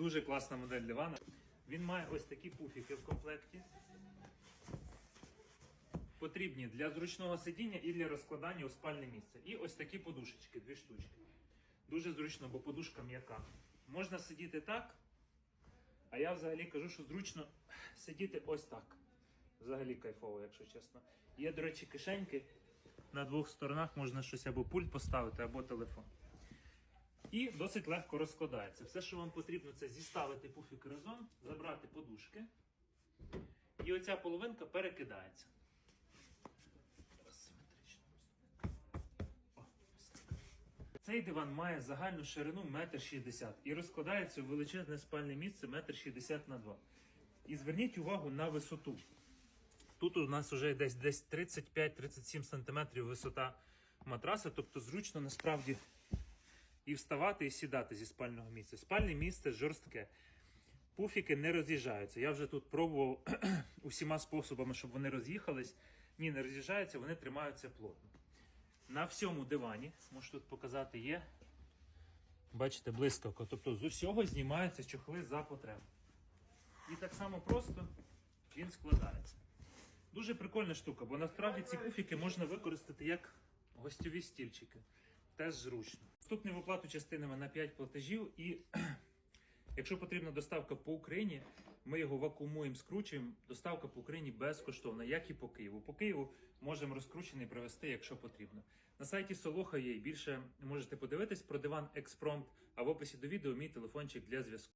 Дуже класна модель дивана. Він має ось такі пуфіки в комплекті. Потрібні для зручного сидіння і для розкладання у спальне місце. І ось такі подушечки, дві штучки. Дуже зручно, бо подушка м'яка. Можна сидіти так, а я взагалі кажу, що зручно сидіти ось так. Взагалі кайфово, якщо чесно. Є, до речі, кишеньки. На двох сторонах можна щось або пульт поставити, або телефон. І досить легко розкладається. Все, що вам потрібно, це зіставити пуфік разом, забрати подушки. І оця половинка перекидається. Цей диван має загальну ширину 1,60 м і розкладається у величезне спальне місце 1,60 м на 2 І зверніть увагу на висоту. Тут у нас вже десь, десь 35-37 см висота матраса, тобто зручно насправді і вставати, і сідати зі спального місця. Спальне місце жорстке. Пуфіки не роз'їжджаються. Я вже тут пробував усіма способами, щоб вони роз'їхались. Ні, не роз'їжджаються, вони тримаються плотно. На всьому дивані, можу тут показати, є. Бачите, блискавка. Тобто з усього знімаються чохли за потребу. І так само просто він складається. Дуже прикольна штука, бо насправді ці пуфіки можна використати як гостьові стільчики. Теж зручно. Вступні в оплату частинами на 5 платежів і якщо потрібна доставка по Україні, ми його вакуумуємо, скручуємо. Доставка по Україні безкоштовна, як і по Києву. По Києву можемо розкручений привезти, якщо потрібно. На сайті Солоха є і більше можете подивитись про диван Експромт, а в описі до відео мій телефончик для зв'язку.